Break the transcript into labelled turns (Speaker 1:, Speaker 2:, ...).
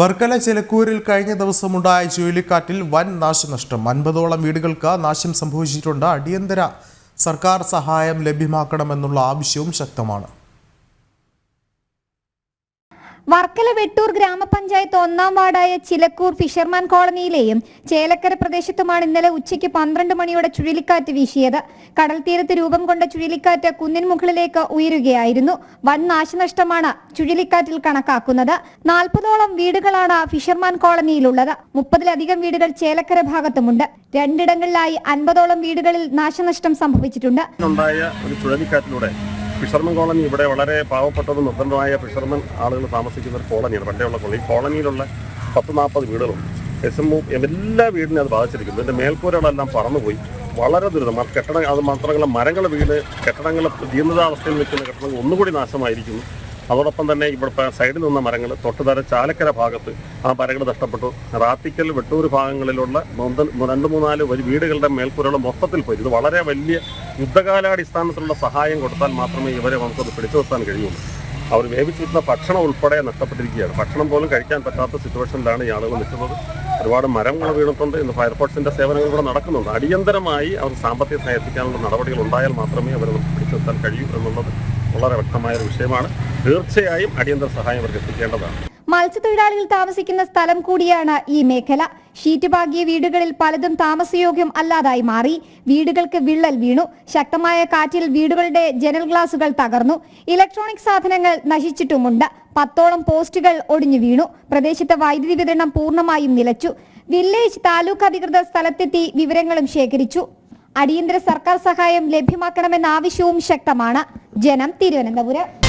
Speaker 1: വർക്കല ചിലക്കൂരിൽ കഴിഞ്ഞ ദിവസമുണ്ടായ ചുഴലിക്കാറ്റിൽ വൻ നാശനഷ്ടം. അൻപതോളം വീടുകൾക്ക് നാശം സംഭവിച്ചിട്ടുണ്ട്. അടിയന്തര സർക്കാർ സഹായം ലഭ്യമാക്കണമെന്നുള്ള ആവശ്യവും ശക്തമാണ്.
Speaker 2: വർക്കല വെട്ടൂർ ഗ്രാമപഞ്ചായത്ത് ഒന്നാം വാർഡായ ചിലക്കൂർ ഫിഷർമാൻ കോളനിയിലെയും ചേലക്കര പ്രദേശത്തുമാണ് ഇന്നലെ ഉച്ചയ്ക്ക് പന്ത്രണ്ട് മണിയോടെ ചുഴലിക്കാറ്റ് വീശിയത്. കടൽ തീരത്ത് രൂപം കൊണ്ട ചുഴലിക്കാറ്റ് കുന്നിൻ മുകളിലേക്ക് ഉയരുകയായിരുന്നു. വൻ നാശനഷ്ടമാണ് ചുഴലിക്കാറ്റിൽ കണക്കാക്കുന്നത്. നാൽപ്പതോളം വീടുകളാണ് ഫിഷർമാൻ കോളനിയിലുള്ളത്. മുപ്പതിലധികം വീടുകൾ ചേലക്കര ഭാഗത്തുമുണ്ട്. രണ്ടിടങ്ങളിലായി അൻപതോളം വീടുകളിൽ നാശനഷ്ടം സംഭവിച്ചിട്ടുണ്ട്.
Speaker 3: ഒരു ചുഴലിക്കാറ്റിലൂടെ ഫിഷർമൻ കോളനി ഇവിടെ വളരെ പാവപ്പെട്ടതും നിർദ്ധനമായ ഫിഷർമൻ ആളുകൾ താമസിക്കുന്ന ഒരു കോളനിയാണ്. പണ്ടേയുള്ള കോളനി. കോളനിയിലുള്ള പത്ത് നാൽപ്പത് വീടുകളും എസ് എം എല്ലാ വീടിനെ അത് ബാധിച്ചിരിക്കുന്നു. ഇതിന്റെ മേൽക്കൂരകളെല്ലാം പറന്നുപോയി. വളരെ ദുരിതം. കെട്ടിട അത് മാത്രമല്ല മരങ്ങൾ വീട് കെട്ടിടങ്ങൾ ജീർണിതാവസ്ഥയിൽ നിൽക്കുന്ന കെട്ടിടങ്ങൾ ഒന്നുകൂടി നാശമായിരിക്കുന്നു. അതോടൊപ്പം തന്നെ ഇവിടെ സൈഡിൽ നിന്ന മരങ്ങൾ തൊട്ടുതര ചാലക്കര ഭാഗത്ത് ആ മരങ്ങൾ നഷ്ടപ്പെട്ടു. റാത്തിക്കൽ വെട്ടൂർ ഭാഗങ്ങളിലുള്ള രണ്ട് മൂന്നാൽ വീടുകളുടെ മേൽക്കൂരകൾ മൊത്തത്തിൽ പോയി. ഇത് വളരെ വലിയ യുദ്ധകാലാടിസ്ഥാനത്തിലുള്ള സഹായം കൊടുത്താൽ മാത്രമേ ഇവരെ നമുക്കത് പിടിച്ചു നിർത്താൻ കഴിയുള്ളൂ. അവർ വേവിച്ചിരുന്ന ഭക്ഷണം ഉൾപ്പെടെ നഷ്ടപ്പെട്ടിരിക്കുകയാണ്. ഭക്ഷണം പോലും കഴിക്കാൻ പറ്റാത്ത സിറ്റുവേഷനിലാണ് ഈ ആളുകൾ നിൽക്കുന്നത്. ഒരുപാട് മരങ്ങൾ വീണിട്ടുണ്ട് ഇന്ന് ഫയർഫോഴ്സിന്റെ സേവനങ്ങൾ ഇവിടെ നടക്കുന്നുണ്ട്. അടിയന്തരമായി അവർ സാമ്പത്തിക സഹായിക്കാനുള്ള നടപടികൾ ഉണ്ടായാൽ മാത്രമേ അവരെ നമുക്ക് പിടിച്ചു നിർത്താൻ കഴിയൂ എന്നുള്ളത് വളരെ വ്യക്തമായ ഒരു വിഷയമാണ്. തീർച്ചയായും അടിയന്തര സഹായം അവർക്ക് എത്തിക്കേണ്ടതാണ്.
Speaker 2: മത്സ്യത്തൊഴിലാളികൾ താമസിക്കുന്ന സ്ഥലം കൂടിയാണ് ഈ മേഖല. ഷീറ്റ് പാകിയ വീടുകളിൽ പലതും താമസയോഗ്യം അല്ലാതായി മാറി. വീടുകൾക്ക് വിള്ളൽ വീണു. ശക്തമായ കാറ്റിൽ വീടുകളുടെ ജനൽ ഗ്ലാസുകൾ തകർന്നു. ഇലക്ട്രോണിക് സാധനങ്ങൾ നശിച്ചിട്ടുമുണ്ട്. പത്തോളം പോസ്റ്റുകൾ ഒടിഞ്ഞു വീണു. പ്രദേശത്തെ വൈദ്യുതി വിതരണം പൂർണമായും നിലച്ചു. വില്ലേജ് താലൂക്ക് അധികൃതർ സ്ഥലത്തെത്തി വിവരങ്ങളും ശേഖരിച്ചു. അടിയന്തര സർക്കാർ സഹായം ലഭ്യമാക്കണമെന്ന ആവശ്യവും ശക്തമാണ്. ജനം തിരുവനന്തപുരം.